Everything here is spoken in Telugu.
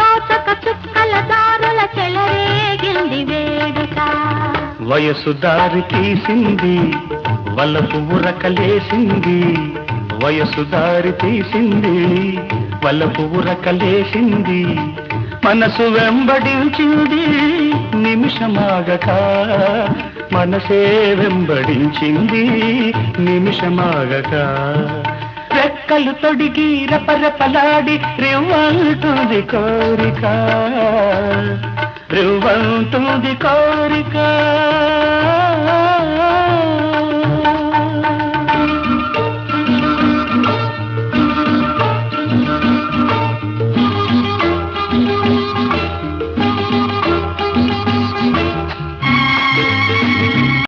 దోతక చుక్కల దారుల చెలరేగింది వేడుక వయసు దారి తీసింది వలపు ఉరకలేసింది. వయసు దారి తీసింది వలపు ఉరకలేసింది. మనసు వెంబడించింది నిమిషమాగక. మనసే వెంబడించింది నిమిషమాగక. రెక్కలు తొడిగి రపరపలాడి రివ్వంటుంది కోరిక. రివ్వంటుంది కోరిక.